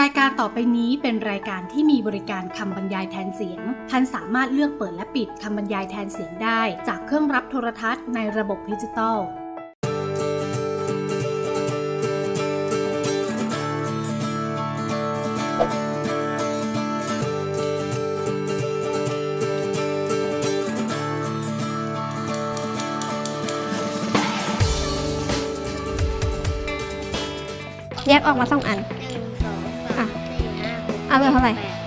รายการต่อไปนี้เป็นรายการที่มีบริการคำบรรยายแทนเสียง ท่านสามารถเลือกเปิดและปิดคำบรรยายแทนเสียงได้ จากเครื่องรับโทรทัศน์ในระบบดิจิตอล แยกออกมาสองอัน ห้าหก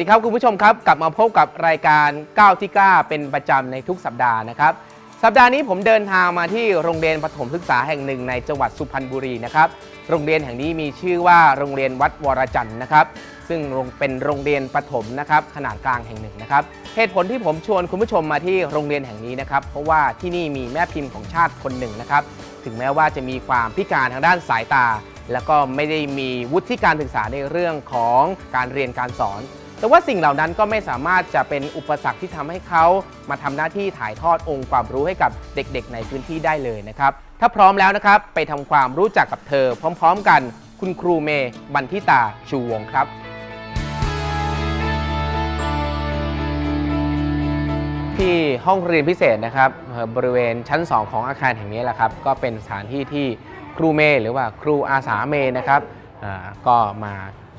ดีครับคุณผู้ชมครับ กลับมาพบกับรายการก้าวที่กล้าเป็นประจำในทุกสัปดาห์นะครับ สัปดาห์นี้ผมเดินทางมาที่โรงเรียนประถมศึกษาแห่งหนึ่งในจังหวัดสุพรรณบุรีนะครับ โรงเรียนแห่งนี้มีชื่อว่าโรงเรียนวัดวรจันทร์นะครับ ซึ่งเป็นโรงเรียนประถมนะครับขนาดกลางแห่งหนึ่งนะครับ เหตุผลที่ผมชวนคุณผู้ชมมาที่โรงเรียนแห่งนี้นะครับ เพราะว่าที่นี่มีแม่พิมพ์ของชาติคนหนึ่งนะครับ ถึงแม้ว่าจะมีความพิการทางด้านสายตา แล้วก็ไม่ได้มีวุฒิการศึกษาในเรื่องของการเรียนการสอน แต่ว่าสิ่งเหล่านั้นก็ไม่สามารถจะเป็นอุปสรรคที่ทำให้เขามาทำหน้าที่ถ่ายทอดองค์ความรู้ให้กับเด็กๆ ในพื้นที่ได้เลยนะครับ ถ้าพร้อมแล้วนะครับ ไปทำความรู้จักกับเธอ พร้อม ๆ กัน คุณครูเมย์บันทิตาชูวงครับ ที่ห้องเรียนพิเศษนะครับบริเวณชั้น 2 ของอาคารแห่งนี้แหละครับ ก็เป็นสถานที่ที่ครูเมย์หรือว่าครูอาสาเมย์นะครับก็มา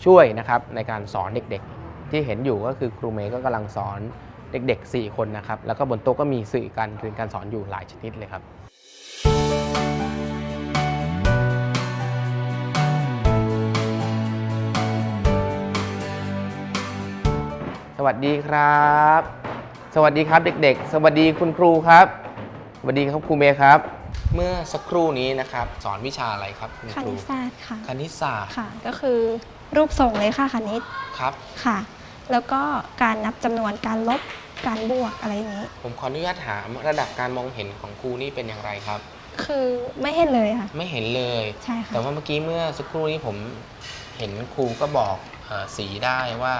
ช่วยนะครับในการสอนเด็กๆ ที่เห็นอยู่ก็คือครูเมย์ก็กำลังสอนเด็ก ๆ 4 คนนะครับ แล้วก็บนโต๊ะก็มีสื่อการเรียนการสอนอยู่หลายชนิดเลยครับ สวัสดีครับ สวัสดีครับเด็ก ๆ สวัสดีคุณครูครับ สวัสดีครับครูเมย์ครับ เมื่อสักครู่นี้นะครับ สอนวิชาอะไรครับคุณคครูณิตศาสตร์ค่ะ คณิตศาสตร์ค่ะ ก็คือรูปทรงเลยค่ะคณิตครับ ค่ะ แล้วก็การนับจำนวนการลบการบวกอะไรอย่างนี้ ผมขออนุญาตถามระดับการมองเห็นของครูนี่เป็นอย่างไรครับ คือไม่เห็นเลยค่ะ ไม่เห็นเลย ใช่ค่ะ แต่ว่าเมื่อกี้เมื่อสักครู่นี้ผมเห็นครูก็บอกเออสีได้ว่า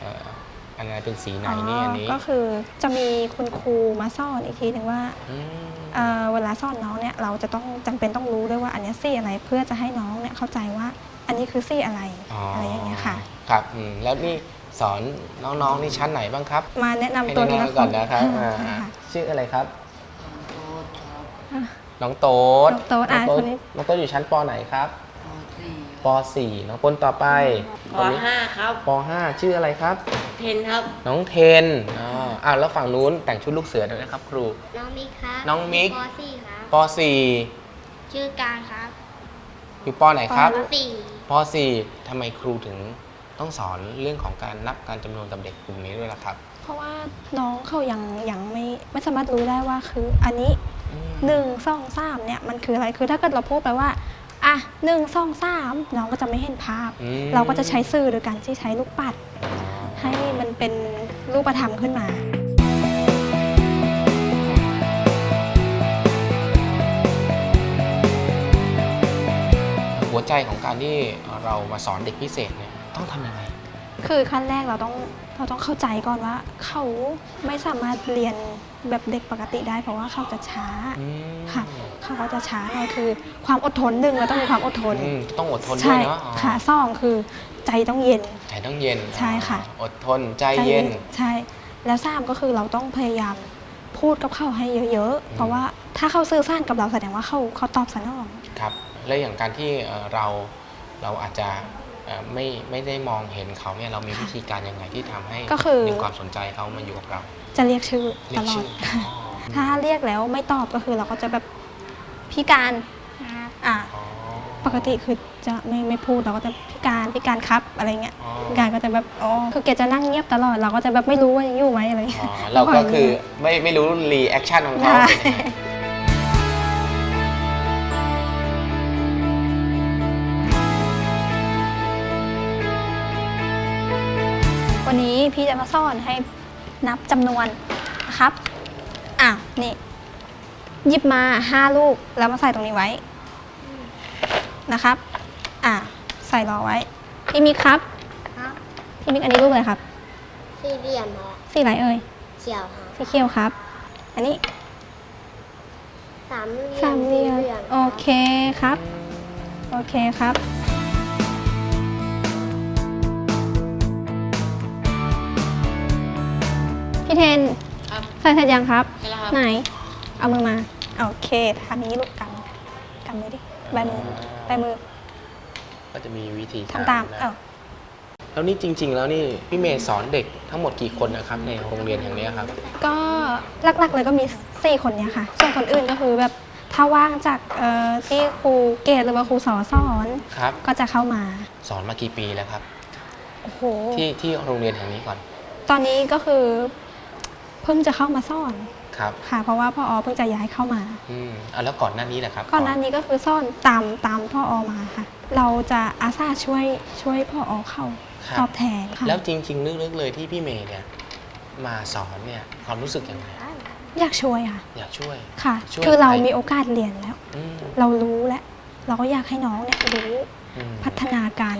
เอ่ออันไหนเป็นสีไหนนี่อันนี้ก็คือจะมีคุณครูมาสอนอีกทีหนึ่งว่ามเอ่อเวลาสอนน้องเนี่ยเราจะต้องจำเป็นต้องรู้ด้วยว่าอันเนี้ยสีอะไรเพื่อจะให้น้องเนี่ยเข้าใจว่าอันนี้คือสีอะไรอะไรอย่างเงี้ยค่ะ ครับอืมแล้วนี่ สอนน้องๆนี่ชั้นไหนบ้างครับมาแนะนำให้ตัวแนะทีละนำคก่อนนนะครับอ่าใช่ค่ะ ชื่ออะไรครับอะน้องโต๊ดน้องโต๊ดอะน้องคนนี้ น้องโต๊ดอยู่ชั้นปไหนครับป .4 น้องคนต่อไปปห้าครับ ป .5 ชื่ออะไรครับ เทนครับ น้องเทนอ๋ออ้าวแล้วฝั่งนู้นแต่งชุดลูกเสือด้วยนะครับ ครู น้องมิกครับน้องมิก ปสี่ครับปชื่อการครับ .4 อยู่ปไหนครับปสี่ป .4 ทำไมครูถึง ต้องสอนเรื่องของการนับการจำนวนกับเด็กกลุ่มนี้ด้วยล่ะครับ เพราะว่าน้องเขายังยังไม่ไม่สามารถรู้ได้ว่าคืออันนี้อืมหนึ่งสองสามเนี่ยมันคืออะไรคือถ้าเกิดเราพูดไปว่าอะหนึ่งสองสามน้องก็จะไม่เห็นภาพอืมเราก็จะใช้สื่อโดยการที่ใช้ลูกปัด ให้มันเป็นรูปธรรมขึ้นมาหัวใจของการที่เรามาสอนเด็กพิเศษเนี่ย ต้องทำยังไง คือขั้นแรกเราต้องเราต้องเข้าใจก่อนว่า เขาไม่สามารถเรียนแบบเด็กปกติได้ เพราะว่าเขาจะช้าอืมค่ะเขาก็จะช้าหน่อยคือ ความอดทนหนึ่งเราต้องมีความอดทนอืมต้องอดทนด้วใช่ยเนาะอ๋อค่ะสองคือใจต้องเย็น ใจต้องเย็นใช่ค่ะอ๋ออดทนใจเย็น ใช่ แล้วสามก็คือเราต้องพยายามพูดกับเขาให้เยอะอืมๆเพราะว่าถ้าเขาสื่อสารกับเราแสดงว่าเขาเขาตอบสนอง ครับและอย่างการที่เอ่อเราเราอาจจะเอ่อ ไม่ไม่ได้มองเห็นเขาเนี่ยเรามีวิธีการยังไงที่ทำให้ก็คือดึงความสนใจเขามาอยู่กับเรา จะเรียกชื่อเรีตยกลอชื่ดอถ้าเรียกแล้วไม่ตอบก็คือเราก็จะแบบพี่การครับอะอ๋อปกติคือจะไม่ไม่พูดเราก็จะพิการพิการครับอะไรเงี้ยอ๋อพิการก็จะแบบอ๋อคือแกจะนั่งเงียบตลอดเราก็จะแบบไม่รู้ว่ายังอยู่ไหมอะไรอ๋เงี้อยเราก็คือไม่ไม่รู้รีแอคชั่นของเขา นยังไงวันนี้พี่จะมาสอนให้นับจำนวนนะครับ อะ นี่หยิบมาห้าลูกแล้วมาใส่ตรงนี้ไว้นะครับ อะ ใส่รอไว้ พี่มิกครับ ครับพี่มิกอันนี้รูปอะไรครับ สี่เหลี่ยมฮะสีอะไรเอ่ย เขียวฮะสีเขียวครับ อันนี้สามเหลี่ยมสามเหลี่ยมสี่โอเคครับ โอเคครับ พี่เทนใส่เสร็จยังครับ ไหน เอามือมา โอเคทำนี้ลูกกำกำมือดิใบมือใบมือก็จะมีวิธีกรทำตามนะเออแล้วนี่จริง ๆ แล้วนี่พี่เมย์สอนเด็กทั้งหมดกี่คนนะครับในโรงเรียนแห่งนี้ครับ ก็หลักๆเลยก็มี4คนเนี้ยค่ะ ส่วนคนอื่นก็คือแบบถ้าว่างจากเอ่อที่ครูเกตหรือว่าครูสอสอนครับ ก็จะเข้ามาสอนมากี่ปีแล้วครับ โอ้โหที่ที่โรงเรียนแห่งนี้ก่อน ตอนนี้ก็คือ เพิ่งจะเข้ามาสอนครับค่ะ เพราะว่าพ่ออเพิ่งจะย้ายเข้ามาอืมอะแล้วก่อนหน้านี้แหละครับก่อนหน้านี้ก็คือสอนตามตามพ่ออมาค่ะ เราจะอาสาช่วยช่วยพ่ออเข้าครัตบอบแทนค่ะแล้วจริงๆลึกๆเลยที่พี่เมย์เนี่ยมาสอนเนี่ยความรู้สึกยังไงอยากช่วยค่ะ อยากช่วย ค่ะ ช่วยคือเราใคร มีโอกาสเรียนแล้ว อืมเรารู้แล้วเราก็อยากให้น้องเนี่ยรู้อืม พัฒนาการ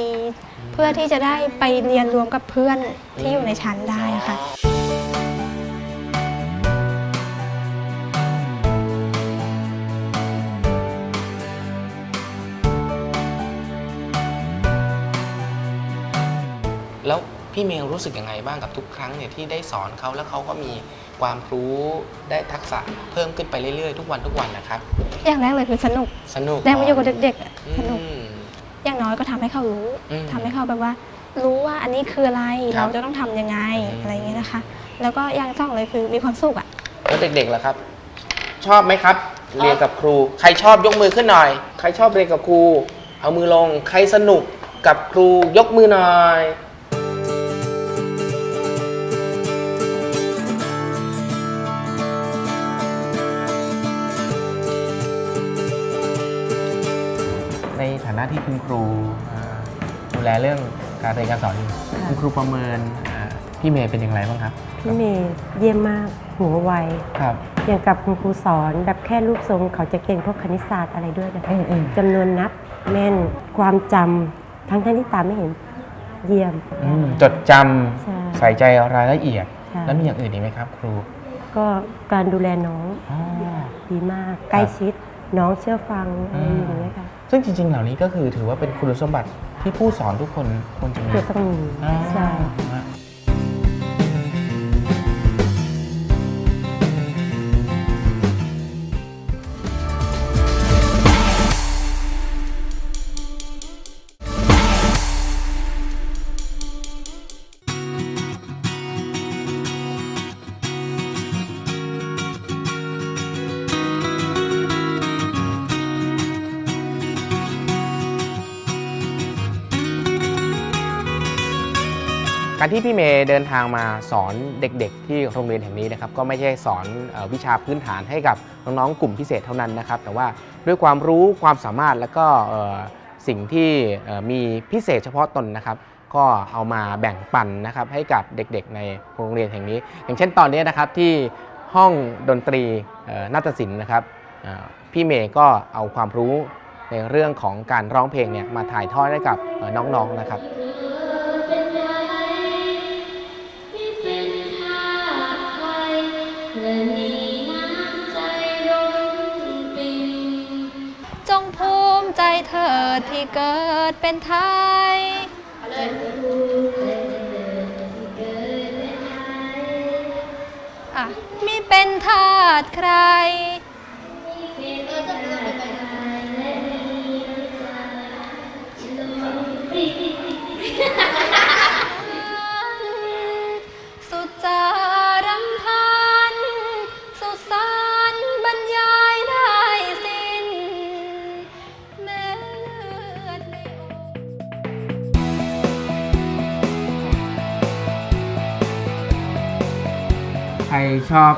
ดีๆ เพื่อที่จะได้ไปเรียนรวมกับเพื่อนที่อยู่ในชั้นได้อะค่ะ แล้วพี่เมย์รู้สึกยังไงบ้างกับทุกครั้งเนี่ยที่ได้สอนเขาแล้วเขาก็มีความรู้ได้ทักษะเพิ่มขึ้นไปเรื่อยๆ ทุกวันทุกวันนะครับ อย่างแรกเลยคือสนุก สนุกได้มาอยู่กับเด็กๆอะอืสนุกมอย่างน้อยก็ทำให้เขารู้อืมทำให้เขาแบบว่า รู้ว่าอันนี้คืออะไรครับเราจะต้องทำยังไงอืม อะไรอย่างเงี้ยนะคะ แล้วก็อย่างสองเลยคือมีความสุขอะ แล้วเด็กๆล่ะครับ ชอบไหมครับ เรียนกับครู ใครชอบยกมือขึ้นหน่อย ใครชอบเรียนกับครู เอามือลง ใครสนุกกับครูยกมือหน่อย ที่คุณครูอ่าดูแลเรื่องการเรียนการสอนอยู่คุณครูประเมินอ่าพี่เมย์เป็นอย่างไรบ้างครับ พี่เมย์เยี่ยมมากหัวไวครับอย่างกับคุณครูสอนแบบแค่รูปทรงเขาจะเก่งพวกคณิตศาสตร์อะไรด้วยนะจำนวนนับแม่นความจำทั้งทั้งๆที่ตามไม่เห็นเยี่ยมอืมจดจใช่ำใส่ใจรายละเอียดใช่แล้วมีอย่างอื่นอีกไหมครับ ครู ก็การดูแลน้องอ๋อดีมากใกล้ชิดน้องเชื่อฟังอะไรอย่างเงี้ยค่ะ ซึ่งจริง ๆ เหล่านี้ก็คือถือว่าเป็นคุณสมบัติที่ผู้สอนทุกคนควรจะมีจะต้องมีอ่าใช่ การที่พี่เมย์เดินทางมาสอนเด็กๆ ที่โรงเรียนแห่งนี้นะครับก็ไม่ใช่สอนวิชาพื้นฐานให้กับน้องๆกลุ่มพิเศษเท่านั้นนะครับ แต่ว่าด้วยความรู้ความสามารถและก็สิ่งที่มีพิเศษเฉพาะตนนะครับ ก็เอามาแบ่งปันนะครับให้กับเด็กๆ ในโรงเรียนแห่งนี้ อย่างเช่นตอนนี้นะครับที่ห้องดนตรีนาฏศิลป์นะครับพี่เมย์ก็เอาความรู้ในเรื่องของการร้องเพลงเนี่ยมาถ่ายทอดให้กับน้องๆนะครับ ใจเถิดที่เกิดเป็นไทย อะมีเป็นทาสใคร ชอบ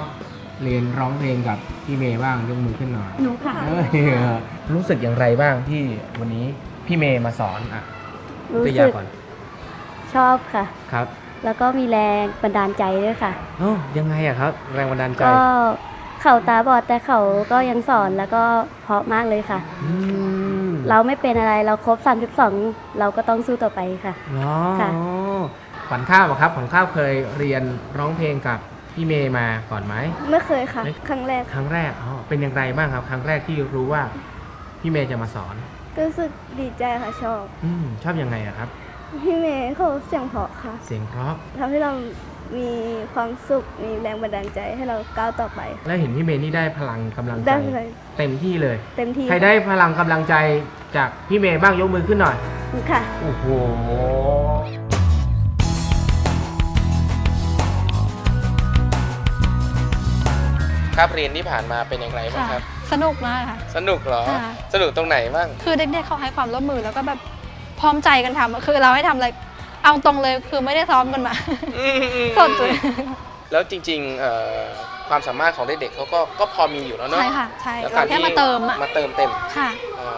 เรียนร้องเพลงกับพี่เมย์บ้างยกมือขึ้นหน่อยหนูค่ะ เอ้ยรู้สึกอย่างไรบ้างที่วันนี้พี่เมย์มาสอนอะรู้ตัวอสึย่างกก่อนชอบค่ะ ครับแล้วก็มีแรงบันดาลใจด้วยค่ะโอ้ยังไงอะครับ แรงบันดาลใจก็เขาตาบอดแต่เขาก็ยังสอนแล้วก็เพราะมากเลยค่ะ อืมเราไม่เป็นอะไรเราครบ 32 เราก็ต้องสู้ต่อไปค่ะเนาะค่ะ ขวัญข้าวอะครับขวัญข้าวเคยเรียนร้องเพลงกับ พี่เมย์มาก่อนไหม ไม่เคยค่ะ ไม่ ครั้งแรกครั้งแรกอ๋อเป็นอย่างไรบ้างครับ ครั้งแรกที่รู้ว่าพี่เมย์จะมาสอน รู้สึกดีใจค่ะชอบ อืมชอบยังไงอะครับ พี่เมย์เขาเสียงเพราะค่ะเสียงเพราะทำให้เรามีความสุขมีแรงบันดาลใจให้เราก้าวต่อไป แล้วเห็นพี่เมย์นี่ได้พลังกำลังใจได้เลยเต็มที่เลย เต็มที่ใครได้พลังกำลังใจจากพี่เมย์บ้างยกมือขึ้นหน่อยค่ะ โอ้โห ครับเรียนที่ผ่านมาเป็นอย่างไรบ้างครับ สนุกมากค่ะ สนุกเหรอค่ะสนุกตรงไหนบ้าง คือเด็กๆเขาให้ความร่วมมือแล้วก็แบบพร้อมใจกันทำอะคือเราให้ทำอะไร เอาตรงเลยคือไม่ได้ซ้อมกันมาสดเลยแล้วจริงๆเอ่อความสามารถของเด็กๆเขาก็ก็พอมีอยู่แล้วเนาะ ใช่ค่ะ ใช่ล้วเราแค่มาเติมอะมาเติมเต็ม ค่ะอ๋อ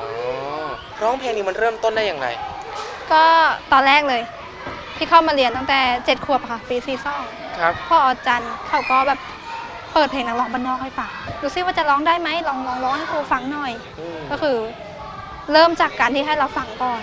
ร้องเพลงนี้มันเริ่มต้นได้อย่างไร ก็ตอนแรกเลยที่เข้ามาเรียนตั้งแต่เจ็ดขวบค่ะ ปีซีซ่องครับพ่ออาจันเขาก็แบบ เปิดเพลงนักร้องบ้านนอกให้ฟังดูซิว่าจะร้องได้ไหมลองลองร้องให้ครูฟังหน่อยอืมก็คือ เริ่มจากการที่ให้เราฟังก่อน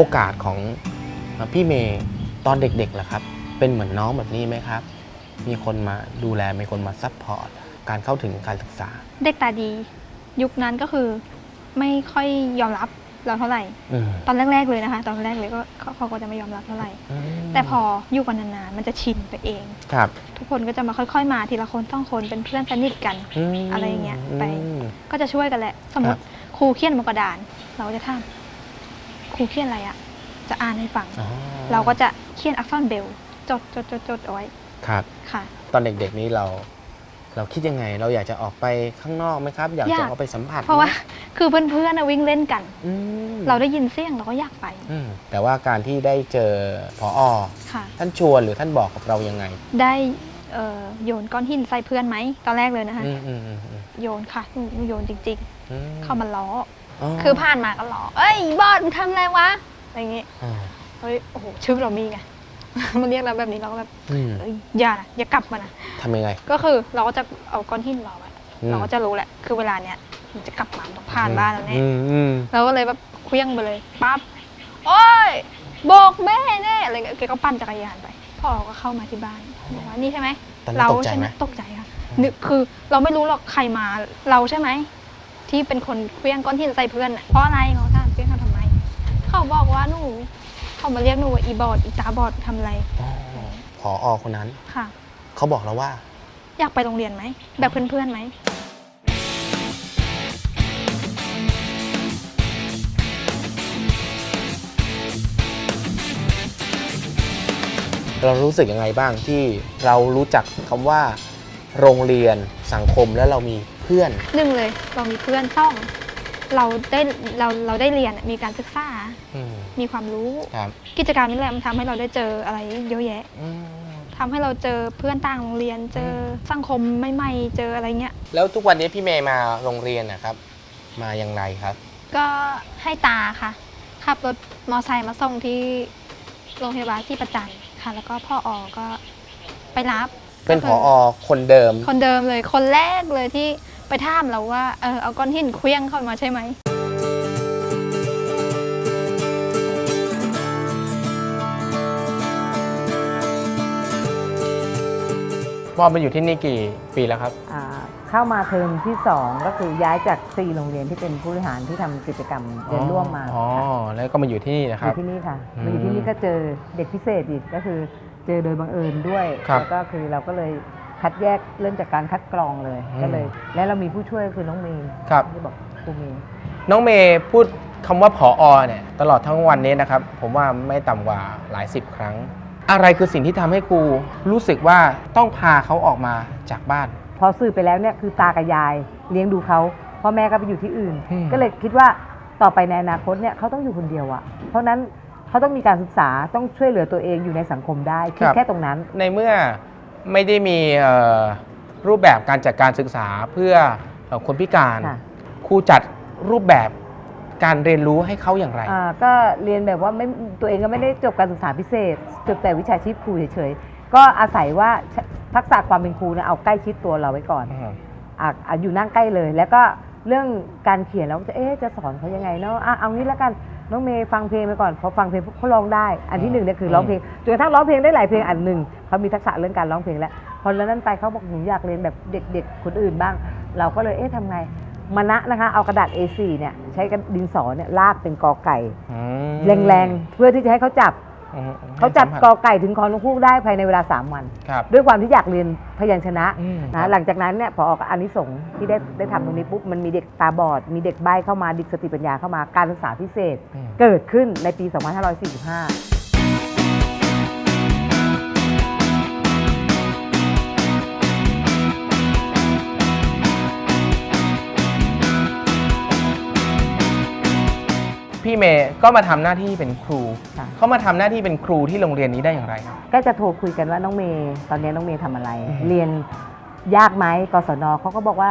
โอกาสของพี่เมย์ตอนเด็กๆล่ะครับ เป็นเหมือนน้องแบบนี้ไหมครับ มีคนมาดูแล มีคนมาซัพพอร์ต การเข้าถึงการศึกษา เด็กตาดี ยุคนั้นก็คือไม่ค่อยยอมรับเราเท่าไหร่ อืมตอนแรกๆเลยนะคะ ตอนแรกเลยก็เขาเขาก็จะไม่ยอมรับเท่าไหร่มแต่พออยู่กันนานๆมันจะชินไปเอง ครับทุกคนก็จะมาค่อยๆมาทีละคนต้องคนเป็นเพื่อนสนิทกัน มอะไรอย่างเงี้ยไป อืม ก็จะช่วยกันแหละ สมมครัติบครูเขียนบนกระดาน เราก็จะถาม ครูเขียนอะไรอะจะอ่านให้ฟัง อ๋อเราก็จะเขียนอักษรเบลจดจดจดจดเอาไว้ครับ ค่ะ ตอนเด็กๆนี้เรา เราคิดยังไง เราอยากจะออกไปข้างนอกไหมครับ อยากอยาจะกออกไปสัมผัสเพราะว่า ไหมคือเพื่อนๆน่ะวิ่งเล่นกัน อืมเราได้ยินเสียงเราก็อยากไปอืมแต่ว่าการที่ได้เจอพออค่ะ ท่านชวนหรือท่านบอกกับเรายังไงได้เอ่อโยนก้อนหินใส่เพื่อนไหมตอนแรกเลยนะคะ อืมอืมอืมอืมโยนค่ะหนูหนูโยนจริงอืมๆเข้ามาล้ออ๋อ คือผ่านมาก็ล้อเอ้ยบอสมึงทำอะไรวะอะไรอย่างงี้อ่าเฮ้ยโอ้โหชื่อเรามีไง มันเรียกเราแบบนี้เราก็แบบอืมเอ้ยอย่านะอย่ากลับมานะทำยังไง ก็คือเราก็จะเอาก้อนหินรอไว้อืมเราก็จะรู้แหละ คือเวลาเนี้ยมันจะกลับมาต้องผ่านบ้านแล้วแน่อืมอืมเราก็เลยแบบเคลี้ยงไปเลยปั๊บโอ้ยโบกแม่แน่อะไรเงี้ยแกก็ปั่นจักรยานไปพ่อก็เข้ามาที่บ้านบอกว่านี่ใช่ไหมตอนนั้นเราตกใจใช่ไหไหมมตกใจค่ะนึกคือเราไม่รู้หรอกใครมาเราใช่ไหม ที่เป็นคนเคลี้ยงก้อนหินใส่เพื่อนน่ะเพราะอะไรเขาถามเคลี้ยงเขาทำไม เขาบอกว่าหนูเขามาเรียกหนูว่าอีบอดอีตาบอดทำอะไรอ๋อพออคนนั้น ค่ะ เขาบอกเราว่า อยากไปโรงเรียนไหมแบบเพื่อนๆไหมเรารู้สึกยังไงบ้างที่เรารู้จักคำว่า โรงเรียนสังคมแล้วเรามีเพื่อน หนึ่งเลยเรามีเพื่อนซ่องเราได้เราเราได้เรียนอะมีการศึกษา อืมมีความรู้ ครับกิจกรรมนี่แหละมันทำให้เราได้เจออะไรเยอะแยะอืมทำให้เราเจอเพื่อนต่างโรงเรียน เจอสังคมใหม่ๆเจออะไรเงี้ย แล้วทุกวันนี้พี่เมย์มาโรงเรียนนะครับ มาอย่างไรครับ ก็ให้ตาค่ะขับรถมอไซค์มาส่งที่โรงพยาบาลที่ประจันค่ะ แล้วก็พ่อออก็ไปรับเป็นผก็อคือคนเดิม คนเดิมเลยคนแรกเลยที่ ไปถามเราว่าเออเอาก้อนหินเคลี้ยงเข้ามาใช่ไหมมอบมาอยู่ที่นี่กี่ปีแล้วครับ อ่าเข้ามาเทอมที่ 2 ก็คือย้ายจาก 4 โรงเรียนที่เป็นผู้บริหารที่ทำกิจกรรมเรียนร่วมมาอ๋อแล้วก็มาอยู่ที่นี่นะอครับ ยู่ที่นี่ค่ะอืมมาอยู่ที่นี่ก็เจอเด็กพิเศษอีกก็คือเจอโดยบังเอิญด้วยครับ แล้วก็คือเราก็เลย คัดแยกเริ่มจากการคัดกรองเลยอืมก็เลย และเรามีผู้ช่วยคือน้องเมย์ครับ ที่บอกครูเมย์น้องเมย์พูดคำว่าผอเนี่ยตลอดทั้งวันนี้นะครับ ผมว่าไม่ต่ำกว่าหลายสิบครั้ง อะไรคือสิ่งที่ทำให้ครูรู้สึกว่าต้องพาเขาออกมาจากบ้าน พอสื่อไปแล้วเนี่ยคือตากับยายเลี้ยงดูเขาพ่อแม่ก็ไปอยู่ที่อื่น อืม ก็เลยคิดว่าต่อไปในอนาคตเนี่ยเขาต้องอยู่คนเดียวอะเพราะฉะนั้นเขาต้องมีการศึกษาต้องช่วยเหลือตัวเองอยู่ในสังคมได้คิดแค่ตรงนั้น ในเมื่อ ไม่ได้มีเอ่อรูปแบบการจัดการศึกษาเพื่อเอ่อคนพิการค่ะครูจัดรูปแบบการเรียนรู้ให้เขาอย่างไรอ่าก็เรียนแบบว่าไม่ตัวเองก็ไม่ได้จบการศึกษาพิเศษจบแต่วิชาชีพครูเฉยๆก็อาศัยว่าทักษะความเป็นครูเนี่ยเอาใกล้ชิดตัวเราไว้ก่อนอะอะอยู่นั่งใกล้เลย แล้วก็เรื่องการเขียนเราก็จะเอ๊ะจะสอนเขายังไงเนาะอะเอางี้แล้วกัน น้องเมย์ฟังเพลงไปก่อนพอฟังเพลงปุ๊บเขาร้องได้ อันที่หนึ่งเนี่ยคือร้องเพลงจนกระทั่งร้องเพลงได้หลายเพลงอันหนึ่งเขามีทักษะเรื่องการร้องเพลงแล้ว พอแล้วนั้นไปเขาบอกหนูอยากเรียนแบบเด็กๆคนอื่นบ้าง เราก็เลยเอ๊ะทำไงมานะนะคะเอากระดาษ A4 เนี่ยใช้กระดินสอเนี่ยลากเป็นกอไก่อืมแรงๆ เพื่อที่จะให้เขาจับ อืมเขาจับให้สัมกผัสอไก่ถึงคอนกฮูกได้ภายในเวลา 3 วัน ครับ ด้วยความที่อยากเรียนพยัญชนะอืมนะหลังจากนั้นเนี่ยพอออกอานิสงส์ที่ได้ได้ทำตรงนี้ปุ๊บมันมีเด็กตาบอด มีเด็กใบ้เข้ามาเด็กสติปัญญาเข้ามาการศึกษาพิเศษ อืม เกิดขึ้นในปี 2545 พี่เมย์ก็มาทำหน้าที่เป็นครูค่ะ เขามาทำหน้าที่เป็นครูที่โรงเรียนนี้ได้อย่างไรครับ ก็จะโทรคุยกันว่าน้องเมย์ตอนนี้น้องเมย์ทำอะไร อืม เรียนยากไหมกศนเขาก็บอกว่า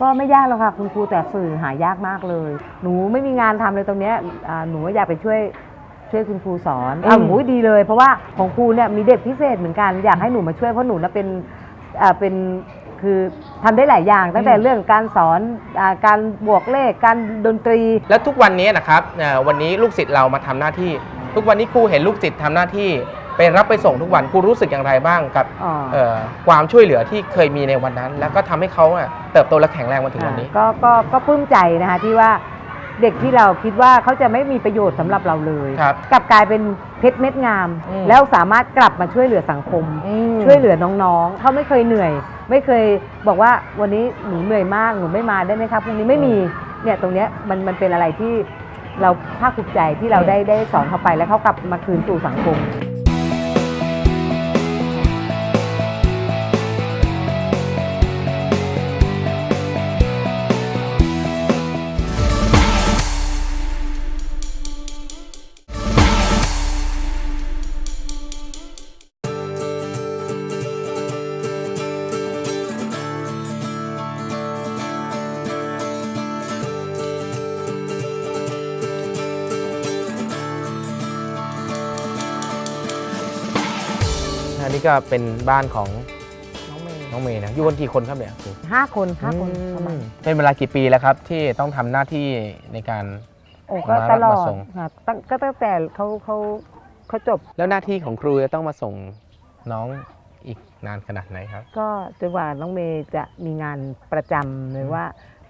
ก็ไม่ยากหรอกค่ะคุณครูแต่สื่อหายากมากเลย หนูไม่มีงานทำเลยตรงเนี้ยอ่าหนูอยากไปช่วยช่วยคุณครูสอนอ้าวหนูดีเลย เพราะว่าของครูเนี่ยมีเด็กพิเศษเหมือนกันอยากให้หนูมาช่วยเพราะหนูน่ะเป็นอ่าเป็น คือทำได้หลายอย่าง ตั้งแต่เรื่องการสอนอาการบวกเลขการดนตรี และทุกวันนี้นะครับเอ่อวันนี้ลูกศิษย์เรามาทำหน้าที่ ทุกวันนี้ครูเห็นลูกศิษย์ทำหน้าที่ ไปรับไปส่งทุกวันครูรู้สึกอย่างไรบ้างกับอ๋อ เอ่อความช่วยเหลือที่เคยมีในวันนั้น แล้วก็ทำให้เขาอะเติบโตและแข็งแรงมาถึงวันนี้ อ่าก็ก็ก็ปลื้มใจนะคะที่ว่า เด็กที่เราคิดว่าเขาจะไม่มีประโยชน์สำหรับเราเลย ครับกลับกลายเป็นเพชรเม็ดงาม อืม แล้วสามารถกลับมาช่วยเหลือสังคมช่วยเหลือน้องๆ เขาไม่เคยเหนื่อย ไม่เคยบอกว่าวันนี้หนูเหนื่อยมาก หนูไม่มาได้ไหมครับพรุ่งนี้ไม่มี เนี่ยตรงเนี้ยมันมันเป็นอะไรที่เราภาคภูมิใจที่เราได้ได้สอนเขาไปแล้วเขากลับมาคืนสู่สังคม นนี้ก็เป็นบ้านของน้องเมย์น้องเมย์นะอยู่กันกี่คนครับเนี่ยครูห้าคนห้าคนประมาณเป็นเวลากี่ปีแล้วครับ ที่ต้องทำหน้าที่ในการโอ้ก็มารับตลอมาดส่งค่ะตั้งก็ตั้งแต่เขาเขาเขาจบ แล้วหน้าที่ของครูจะต้องมาส่งน้องอีกนานขนาดไหนครับ ก็จนกว่าน้องเมย์จะมีงานประจำหรือว่า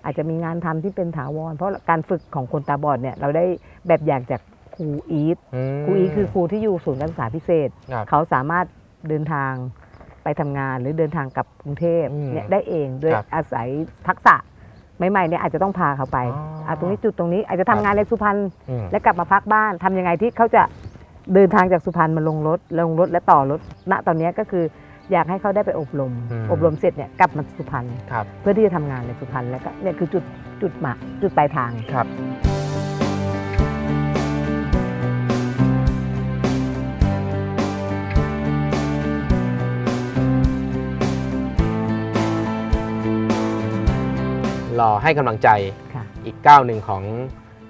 อาจจะมีงานทำที่เป็นถาวร เพราะการฝึกของคนตาบอดเนี่ยเราได้แบบอย่างจากครูอีทมครูอีทคือครูที่อยู่ศูนย์การศึกษาพิเศษครับเขาสามารถ เดินทางไปทำงานหรือเดินทางกลับกรุงเทพอืมเนี่ยได้เองด้วยครับอาศัยทักษะใหม่ๆเนี่ยอาจจะต้องพาเขาไปอ๋ออะตรงนี้จุดตรงนี้อาจจะครัทำบงานในสุพรรณอืมและกลับมาพักบ้านทำยังไงที่เขาจะเดินทางจากสุพรรณมาลงรถลงรถและต่อรถณตอนนี้ก็คืออยากให้เขาได้ไปอบรมอืมอบรมเสร็จเนี่ยกลับมาสุพรรณครับเพื่อที่จะทำงานในสุพรรณแล้วก็เนี่ยคือจุดจุดหมากจุดปลายทางครับ รอให้กำลังใจค่ะอีกก้าวหนึ่งของ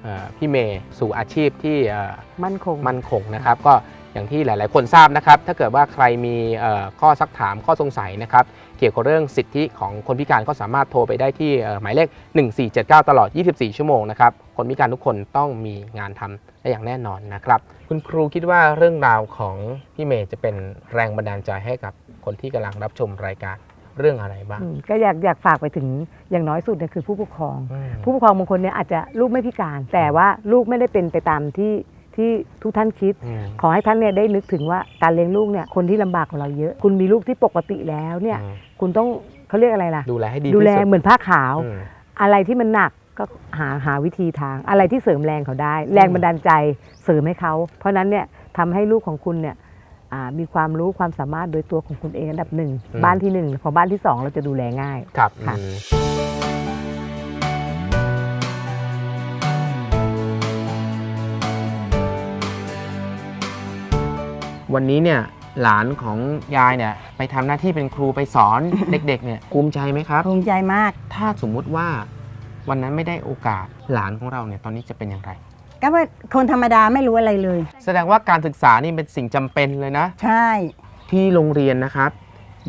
เออพี่เมย์สู่อาชีพที่เอ่อมั่นคง มั่นคงนะครับ ก็อย่างที่หลาย ๆ คนทราบนะครับ ถ้าเกิดว่าใครมีเอ่อข้อซักถามข้อสงสัยนะครับ เกี่ยวกับเรื่องสิทธิของคนพิการก็สามารถโทรไปได้ที่เอ่อหมายเลข 1479 ตลอด 24 ชั่วโมงนะครับ คนพิการทุกคนต้องมีงานทำได้อย่างแน่นอนนะครับ คุณครูคิดว่าเรื่องราวของพี่เมย์จะเป็นแรงบันดาลใจให้กับคนที่กำลังรับชมรายการ เรื่องอะไรบ้างอืมก็อยากอยากฝากไปถึงอย่างน้อยสุดเนี่ยคือผู้ปกครองอืมผู้ปกครองบางคนเนี่ยอาจจะลูกไม่พิการ แต่ว่าลูกไม่ได้เป็นไปตามที่ที่ทุกท่านคิดอืมขอให้ท่านเนี่ยได้นึกถึงว่าการเลี้ยงลูกเนี่ยคนที่ลำบากกว่าเราเยอะ คุณมีลูกที่ปกติแล้วเนี่ยอืมคุณต้องเขาเรียกอะไรล่ะ ดูแลให้ดีดูแลที่สุดเหมือนผ้าขาวอืมอะไรที่มันหนักก็หาหาวิธีทางอะไรที่เสริมแรงเขาได้ แรงบันดาลใจเสริมให้เขา เพราะฉะนั้นเนี่ยทำให้ลูกของคุณเนี่ยอ่า มีความรู้ความสามารถโดยตัวของคุณเองอันดับหนึ่งอืม บ้านที่หนึ่งพอบ้านที่สองเราจะดูแลง่าย ครับค่ะ อืมวันนี้เนี่ยหลานของยายเนี่ยไปทำหน้าที่เป็นครูไปสอน เด็กๆเนี่ยภูมิใจไหมครับ ภูมิใจมากถ้าสมมุติว่าวันนั้นไม่ได้โอกาสหลานของเราเนี่ยตอนนี้จะเป็นอย่างไร ก็ว่าคนธรรมดาไม่รู้อะไรเลย แสดงว่าการศึกษานี่เป็นสิ่งจำเป็นเลยนะ ใช่ ที่โรงเรียนนะครับ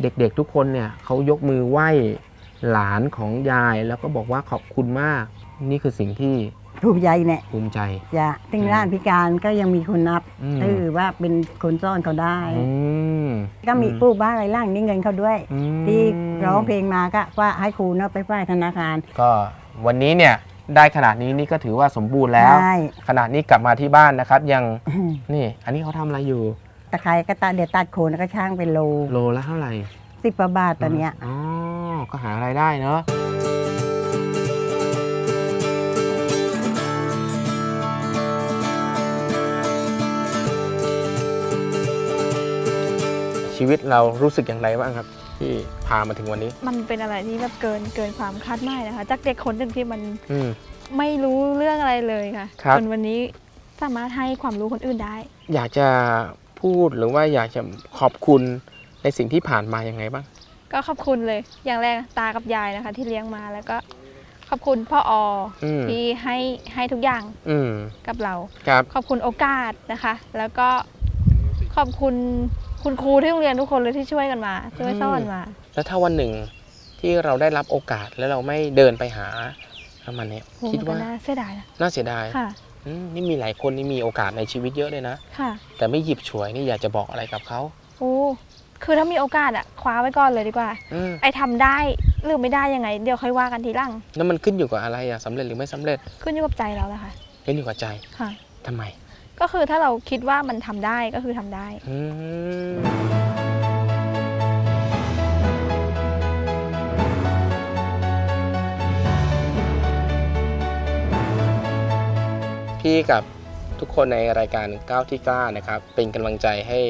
เด็กๆทุกคนเนี่ยเขายกมือไหว้หลานของยายแล้วก็บอกว่าขอบคุณมาก นี่คือสิ่งที่ภูมิใจเนี่ยภูมิใจ จะถึงร้านพิการก็ยังมีคนนับอืม เออว่าเป็นคนซ่อนเขาได้ อืมก็มีผู้บ้านไรล่างนี่เงินเขาด้วย อืมที่ร้องเพลงมาก็ว่าให้ครูเนาะไปฝ่ายธนาคาร ก็วันนี้เนี่ย ได้ขนาดนี้นี่ก็ถือว่าสมบูรณ์แล้ว ใช่ ขนาดนี้กลับมาที่บ้านนะครับ ยังนี่ อันนี้เขาทำอะไรอยู่ ตะไคร้ก็ตัดเดี๋ยวตัดโคนแล้วก็ช่างเป็นโลโลละเท่าไหร่สิบกว่าบาทตอนเนี้ย อ๋อก็หารายได้เนาะชีวิตเรารู้สึกอย่างไรบ้างครับ ที่พามาถึงวันนี้ มันเป็นอะไรที่แบบเกินเกินความคาดหมายนะคะ จากเด็กคนหนึ่งที่มันอืม ไม่รู้เรื่องอะไรเลยค่ะครับ จนวันนี้สามารถให้ความรู้คนอื่นได้ อยากจะพูดหรือว่าอยากจะขอบคุณในสิ่งที่ผ่านมายังไงบ้าง ก็ขอบคุณเลย อย่างแรกตากับยายนะคะ ที่เลี้ยงมาแล้วก็ขอบคุณพ่อออืม ที่ให้ให้ทุกอย่างอืมกับเรา ครับ ขอบคุณโอกาสนะคะ แล้วก็ขอบคุณ คุณครูที่โรงเรียนทุกคนเลยที่ช่วยกันมา ช่วยสอนมา แล้วถ้าวันหนึ่งที่เราได้รับโอกาสแล้วเราไม่เดินไปหามันเนี่ยโหคิดมันก็ว่าน่าเสียดายนะน่าเสียดายค่ะ อืมนี่มีหลายคนนี่มีโอกาสในชีวิตเยอะเลยนะ ค่ะ แต่ไม่หยิบฉวยนี่อยากจะบอกอะไรกับเขาโอ้คือถ้ามีโอกาสอะคว้าไว้ก่อนเลยดีกว่า อืมไอ้ทำได้หรือไม่ได้ยังไง เดี๋ยวค่อยว่ากันทีหลัง แล้วมันขึ้นอยู่กับอะไรอะสำเร็จหรือไม่สำเร็จขึ้นอยู่กับใจเราแหละค่ะ ขึ้นอยู่กับใจค่ะ ทำไม ก็คือถ้าเราคิดว่ามันทำได้ก็คือทำได้ อืมพี่กับทุกคนในรายการก้าวที่กล้านะครับ เป็นกำลังใจให้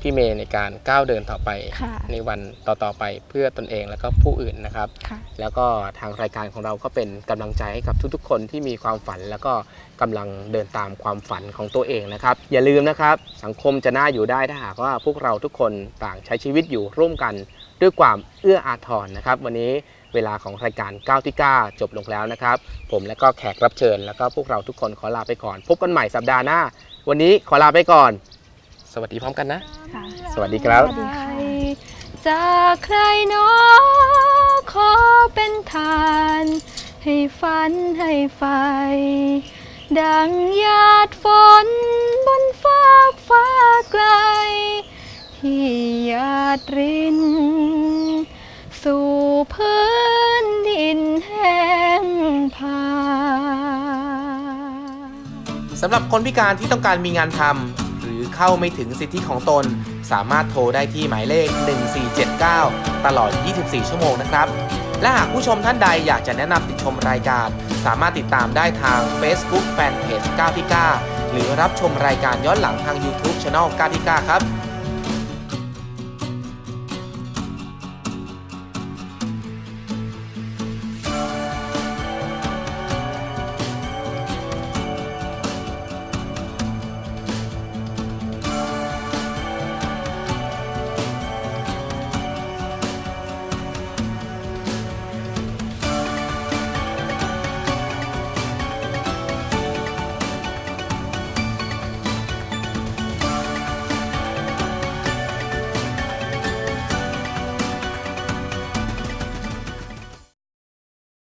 พี่เมย์ในการก้าวเดินต่อไป ค่ะในวันต่อๆไปเพื่อตนเองแล้วก็ผู้อื่นนะครับ ค่ะ แล้วก็ทางรายการของเราก็เป็นกำลังใจให้กับทุกๆ คนที่มีความฝัน แล้วก็กำลังเดินตามความฝันของตัวเองนะครับ อย่าลืมนะครับ สังคมจะน่าอยู่ได้ถ้าหากว่าพวกเราทุกคนต่างใช้ชีวิตอยู่ร่วมกัน ด้วยความเอื้ออาทรนะครับ วันนี้เวลาของรายการ9ที่9จบลงแล้วนะครับ ผมและก็แขกรับเชิญ แล้วก็พวกเราทุกคนขอลาไปก่อน พบกันใหม่สัปดาห์หน้า วันนี้ขอลาไปก่อน สวัสดีพร้อมกันนะ ค่ะสวัสดีครับ สวัสดีค่ะ จากใครเนาะขอเป็นทาน ให้ฝันให้ไฟ ดังหยาดฝนบนฟ้ากฟ้าไกล ที่หยาดริน สู่พื้นดินแห้งผาก สำหรับคนพิการที่ต้องการมีงานทำหรือ เข้าไม่ถึงสิทธิของตน สามารถโทรได้ที่หมายเลข 1479 ตลอด 24 ชั่วโมงนะครับ และหากผู้ชมท่านใดอยากจะแนะนำติดชมรายการ สามารถติดตามได้ทาง Facebook Fanpage 9ที่9หรือรับชมรายการย้อนหลังทาง YouTube Channel 9ที่9ครับ